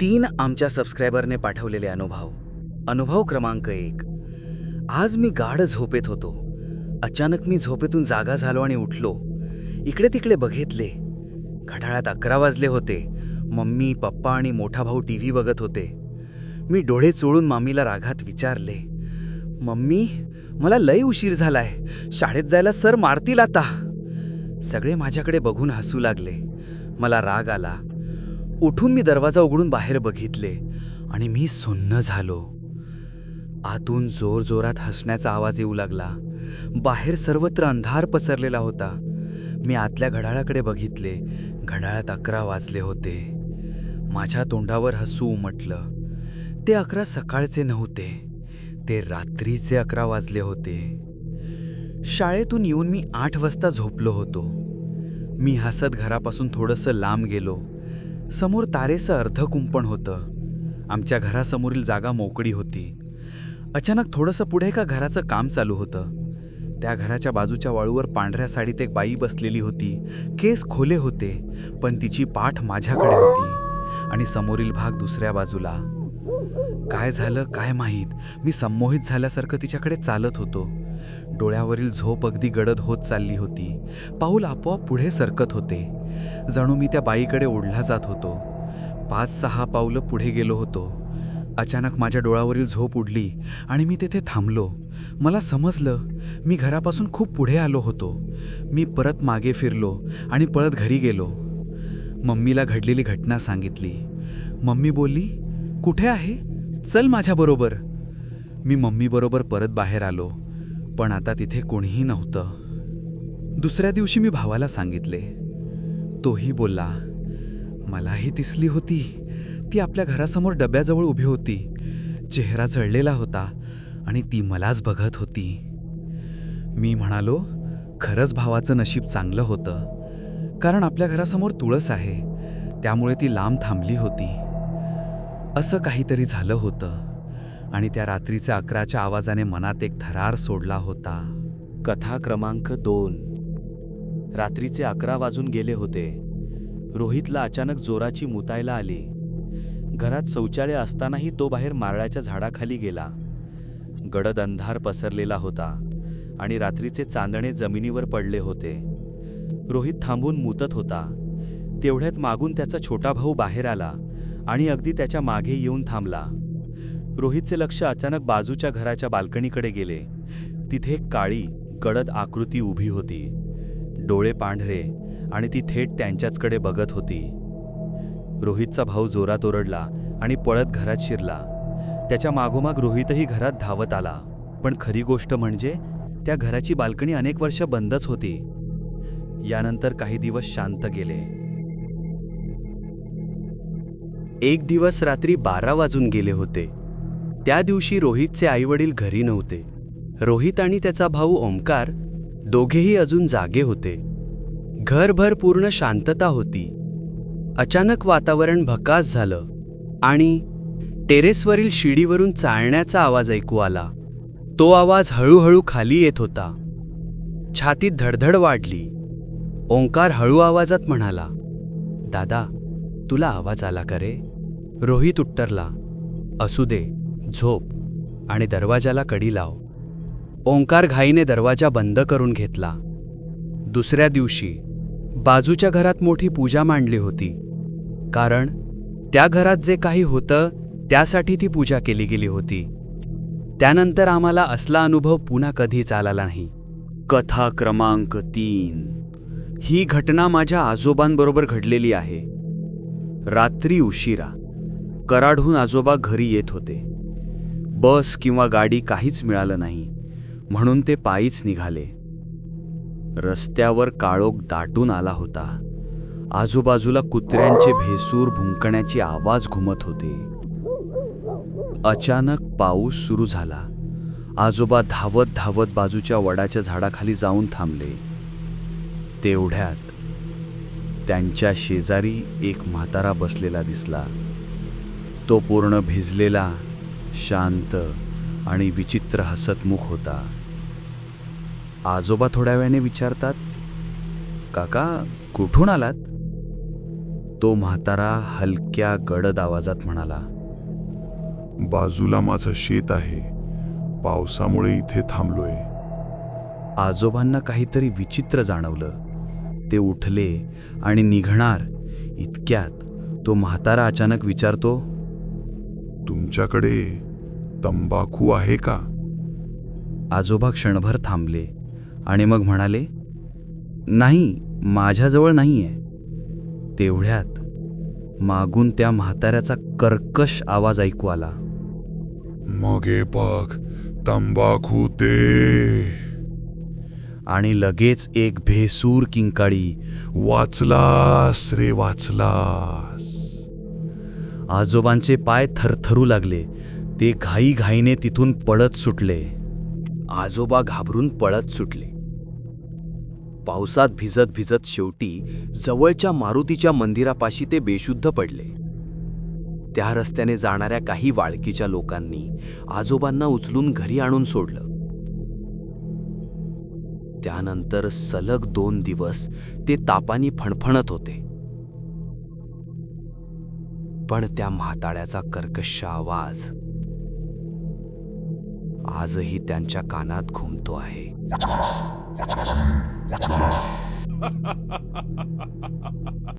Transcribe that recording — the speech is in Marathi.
तीन आमच्या सबस्क्रायबरने पाठवलेले अनुभव. अनुभव क्रमांक एक. आज मी गाढ झोपेत होतो. अचानक मी झोपेतून जागा झालो आणि उठलो. इकडे तिकडे बघितले. घड्याळात अकरा वाजले होते. मम्मी पप्पा आणि मोठा भाऊ टी व्ही बघत होते. मी डोळे चोळून मामीला रागात विचारले. मम्मी मला लय उशीर झालाय. शाळेत जायला सर मारतील आता. सगळे माझ्याकडे बघून हसू लागले. मला राग आला. उठून मी दरवाजा उघडून बाहेर बघितले आणि मी सुन्न झालो. आतून जोर जोरात हसण्याचा आवाज येऊ लागला. बाहेर सर्वत्र अंधार पसरलेला होता. मी आतल्या घड्याळाकडे बघितले. घड्याळात अकरा वाजले होते. माझ्या तोंडावर हसू उमटलं. ते अकरा सकाळचे नव्हते. ते रात्रीचे अकरा वाजले होते. शाळेतून येऊन मी आठ वाजता झोपलो होतो. मी हसत घरापासून थोडंसं लांब गेलो. समोर तारेचं अर्ध कुंपण होतं. आमच्या घरासमोरील जागा मोकळी होती. अचानक थोडंसं पुढे एका घराचं काम चालू होतं. त्या घराच्या बाजूच्या वाळूवर पांढऱ्या साडीत एक बाई बसलेली होती. केस खोले होते पण तिची पाठ माझ्याकडे होती आणि समोरील भाग दुसऱ्या बाजूला. काय झालं काय माहीत? मी संमोहित झाल्यासारखं तिच्याकडे चालत होतो. डोळ्यावरील झोप अगदी गडद होत चालली होती. पाऊल आपोआप पुढे सरकत होते. जणू मी त्या बाईकडे ओढला जात होतो. पाच सहा पावलं पुढे गेलो होतो. अचानक माझ्या डोळ्यावरील झोप उडली आणि मी तेथे थांबलो. मला समजलं मी घरापासून खूप पुढे आलो होतो. मी परत मागे फिरलो आणि पळत घरी गेलो. मम्मीला घडलेली घटना सांगितली. मम्मी बोलली कुठे आहे? चल माझ्याबरोबर मी मम्मीबरोबर परत बाहेर आलो पण आता तिथे कोणीही नव्हतं. दुसऱ्या दिवशी मी भावाला सांगितले तोही बोलला मलाही दिसली होती. ती आपल्या घरासमोर डब्याजवळ उभी होती. चेहरा जळलेला होता आणि ती मलाच बघत होती. मी म्हणालो खरंच भावाचं नशीब चांगलं होतं. कारण आपल्या घरासमोर तुळस आहे. त्यामुळे ती लांब थांबली होती. असं काहीतरी झालं होतं आणि त्या रात्रीच्या अकराच्या आवाजाने मनात एक थरार सोडला होता. कथा क्रमांक दोन. रात्रीचे अकरा वाजून गेले होते. रोहितला अचानक जोराची मुतायला आली. घरात शौचालय असतानाही तो बाहेर मारळाच्या झाडाखाली गेला. गडद अंधार पसरलेला होता आणि रात्रीचे चांदणे जमिनीवर पडले होते. रोहित थांबून मुतत होता. तेवढ्यात मागून त्याचा छोटा भाऊ बाहेर आला आणि अगदी त्याच्यामागे येऊन थांबला. रोहितचे लक्ष अचानक बाजूच्या घराच्या बाल्कनीकडे गेले. तिथे एक काळी गडद आकृती उभी होती. डोळे पांढरे आणि ती थेट त्यांच्याचकडे बघत होती. रोहितचा भाऊ जोरात ओरडला आणि पळत घरात शिरला. त्याच्या मागोमाग रोहितही घरात धावत आला. पण खरी गोष्ट म्हणजे त्या घराची बाल्कनी अनेक वर्ष बंदच होती. यानंतर काही दिवस शांत गेले. एक दिवस रात्री बारा वाजून गेले होते. त्या दिवशी रोहितचे आईवडील घरी नव्हते. रोहित आणि त्याचा भाऊ ओंकार दोघेही अजून जागे होते. घरभर पूर्ण शांतता होती. अचानक वातावरण भकास झालं आणि टेरेसवरील शिडीवरून चालण्याचा आवाज ऐकू आला. तो आवाज हळूहळू खाली येत होता. छातीत धडधड वाढली. ओंकार हळू आवाजात म्हणाला दादा तुला आवाज आला का रे? रोहित उत्तरला असू दे झोप आणि दरवाजाला कडी लाव. ओंकार घाईने दरवाजा बंद करून घेतला. दुसऱ्या दिवशी बाजूच्या घरात मोठी पूजा मांडली होती. कारण त्या घरात जे काही होतं त्यासाठी ती पूजा केली गेली होती. त्यानंतर आम्हाला असला अनुभव पुन्हा कधीच आला नाही. कथा क्रमांक तीन. ही घटना माझ्या आजोबांबरोबर घडलेली आहे. रात्री उशिरा कराडहून आजोबा घरी येत होते. बस किंवा गाडी काहीच मिळालं नाही. म्हणून ते पायीच निघाले. रस्त्यावर काळोख दाटून आला होता. आजूबाजूला कुत्र्यांचे भेसूर भुंकण्याचे आवाज घुमत होते. अचानक पाऊस सुरू झाला. आजोबा धावत धावत बाजूच्या वडाच्या झाडाखाली जाऊन थांबले. तेवढ्यात त्यांच्या शेजारी एक म्हातारा बसलेला दिसला. तो पूर्ण भिजलेला शांत आणि विचित्र हसतमुख होता. आजोबा थोड्या वेळाने विचारतात काका कुठून आलात? तो म्हातारा हलक्या गडद आवाजात म्हणाला बाजूला माझं शेत आहे. पावसामुळे इथे थांबलोय. आजोबांना काहीतरी विचित्र जाणवलं. ते उठले आणि निघणार इतक्यात तो म्हातारा अचानक विचारतो तुमच्याकडे तंबाखू आहे का? आजोबा क्षणभर थांबले आणि मग म्हणाले नाही माझ्याजवळ नाहीये. तेवढ्यात मागून त्या म्हाताऱ्याचा कर्कश आवाज ऐकू आला. मग हे बघ तंबाखू दे. आणि लगेच एक भेसूर किंकाळी वाचलास रे वाचलास. आजोबांचे पाय थरथरू लागले. ते घाईघाईने तिथून पळत सुटले. आजोबा घाबरून पळत सुटले. पावसात भिजत भिजत शेवटी जवळच्या मारुतीच्या मंदिरापाशी ते बेशुद्ध पडले. त्या रस्त्याने जाणाऱ्या काही वाळकीच्या लोकांनी आजोबांना उचलून घरी आणून सोडलं. त्यानंतर सलग दोन दिवस ते तापानी फणफणत होते. पण त्या म्हाताळ्याचा कर्कश आवाज आजही त्यांच्या कानात घुमतो आहे.